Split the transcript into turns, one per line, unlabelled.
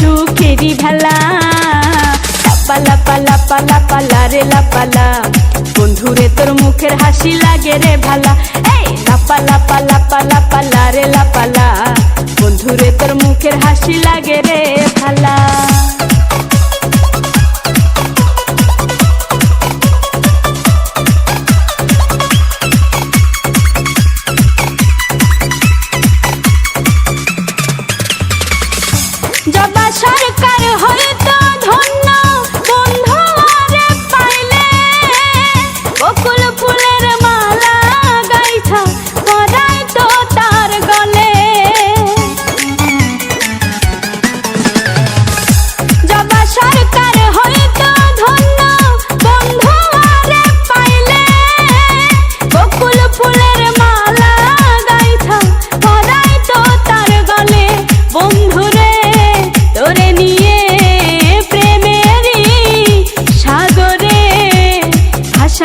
সুখেরি ভেলা। লাপা লাপা লাপা লাপা লারে লাপালা বন্ধুরে, তোর মুখের হাসি লাগে রে ভালা। লাপা লাপা লাপা লাপা লারে লাপালা বন্ধুরে, তোর মুখের হাসি লাগে রে জবা সরকার হয়তো